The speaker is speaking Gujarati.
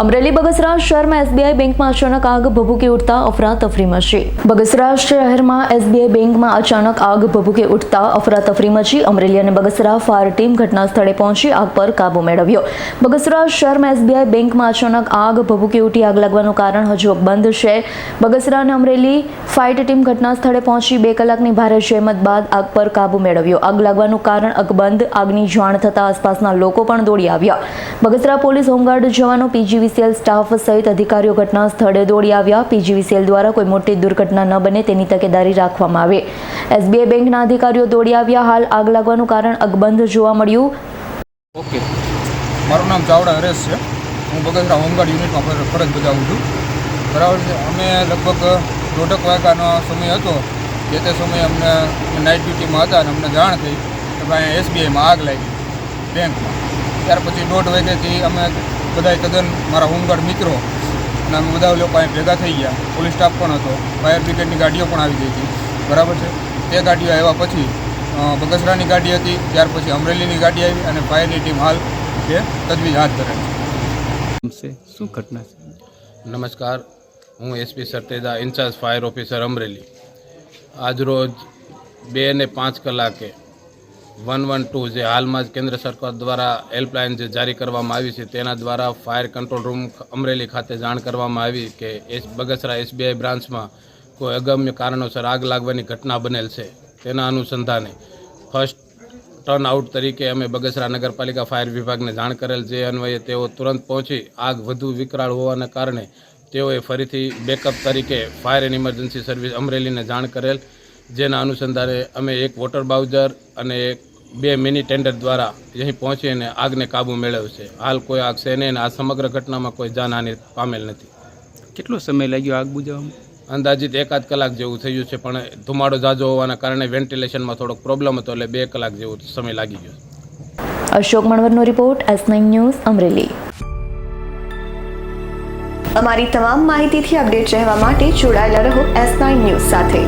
અમરેલી બગસરા શહેરમાં એસબીઆઈ બેંકમાં અચાનક આગ ભભૂકી ઉઠતા અફરાતફરી મચી. બગસરા શહેરમાં એસબીઆઈ બેંકમાં અચાનક આગ ભભૂકી ઉઠતા અફરાતફરી મચી. અમરેલી અને બગસરા ફાયર ટીમ ઘટના સ્થળે પહોંચી, આગ પર કાબુ મેળવ્યો. બગસરા શહેરમાં એસબીઆઈ બેંકમાં અચાનક આગ ભભૂકી ઉઠી, આગ લાગવાનું કારણ હજુ બંધ છે. બગસરા અને અમરેલી ફાયર ટીમ ઘટના સ્થળે પહોંચી, બે કલાકની ભારે જહેમત બાદ આગ પર કાબુ મેળવ્યો. આગ લાગવાનું કારણ અકબંધ, આગની જાણ થતાં આસપાસના લોકો પણ દોડી આવ્યા. બગસરા પોલીસ હોમગાર્ડ જવાનો પીજીવીસીએલ સ્ટાફ સહિત અધિકારીઓ ઘટના સ્થળે દોડી આવ્યા. પીજીવીસીએલ દ્વારા કોઈ મોટી દુર્ઘટના ન બને તેની તકેદારી રાખવામાં આવે. એસબીઆઈ બેંકના અધિકારીઓ દોડી આવ્યા. હાલ આગ લાગવાનું કારણ અકબંધ જોવા મળ્યું. ઓકે. મારું નામ ચાવડા હરેશ છે. હું બગસરા હોમગાર્ડ યુનિટમાં ફર- ફરજ બજાવું છું. બરાબર છે. અમે લગભગ દોઢક વાગ્યાનો સમય હતો જે તે સમયે અમને નાઇટ ડ્યુટીમાં હતા અને અમને જાણ થઈ કે ભાઈ એસબીઆઈમાં આગ લાગી બેંકમાં. ત્યાર પછી દોઢ વાગ્યાથી અમે બધા તદ્દન મારા હોમગાર્ડ મિત્રો. અને અમે બધા લોકો અહીં ભેગા થઈ ગયા. પોલીસ સ્ટાફ પણ હતો. ફાયર બ્રિગેડની ગાડીઓ પણ આવી ગઈ હતી. બરાબર છે? તે ગાડીઓ આવ્યા પછી બગસરાની ગાડી હતી. ત્યાર પછી અમરેલીની ગાડી આવી અને ફાયરની ટીમ હાલ તે તજવીજ હાથ ધરે છે. છે? શું ઘટના છે? નમસ્કાર. હું SP Sarteja in charge fire officer Amreli. આજરોજ બે ને પાંચ કલાકે વન વન ટુ જે હાલમાં જ કેન્દ્ર સરકાર દ્વારા હેલ્પલાઇન જે જારી કરવામાં આવી છે, તેના દ્વારા ફાયર કંટ્રોલ રૂમ અમરેલી ખાતે જાણ કરવામાં આવી કે એસ, બગસરા એસબીઆઈ બ્રાન્ચમાં કોઈ અગમ્ય કારણોસર આગ લાગવાની ઘટના બનેલ છે, તેના અનુસંધાને ફર્સ્ટ ટર્ન આઉટ તરીકે અમે બગસરા નગરપાલિકા ફાયર વિભાગને જાણ કરેલ જે અન્વયે તેઓ તુરંત પહોંચી આગ વધુ વિકરાળ હોવાના કારણે તેઓએ ફરીથી બેકઅપ તરીકે ફાયર એન્ડ ઇમરજન્સી સર્વિસ અમરેલીને જાણ કરેલ, જેના અનુસંધાને અમે એક વોટર બાઉઝર અને એક બે મિની ટેન્ડર દ્વારા અહીં પહોંચીને આગને કાબૂ મેળવ્યો છે. હાલ કોઈ આગ છે નહીં અને આ સમગ્ર ઘટનામાં કોઈ જાનહાનિ પામેલ નથી. કેટલો સમય લાગ્યો આગ બુઝાવવામાં? અંદાજિત એકાદ કલાક જેવું થયું છે પણ ધુમાડો ઝાઝો હોવાના કારણે વેન્ટિલેશનમાં થોડોક પ્રોબ્લેમ હતો એટલે બે કલાક જેવો સમય લાગી ગયો Ashok મણવરનો report S nine news Amreli. અમારી તમામ માહિતીથી અપડેટ રહેવા માટે જોડાયેલા રહો એસ નાઇન ન્યૂઝ સાથે.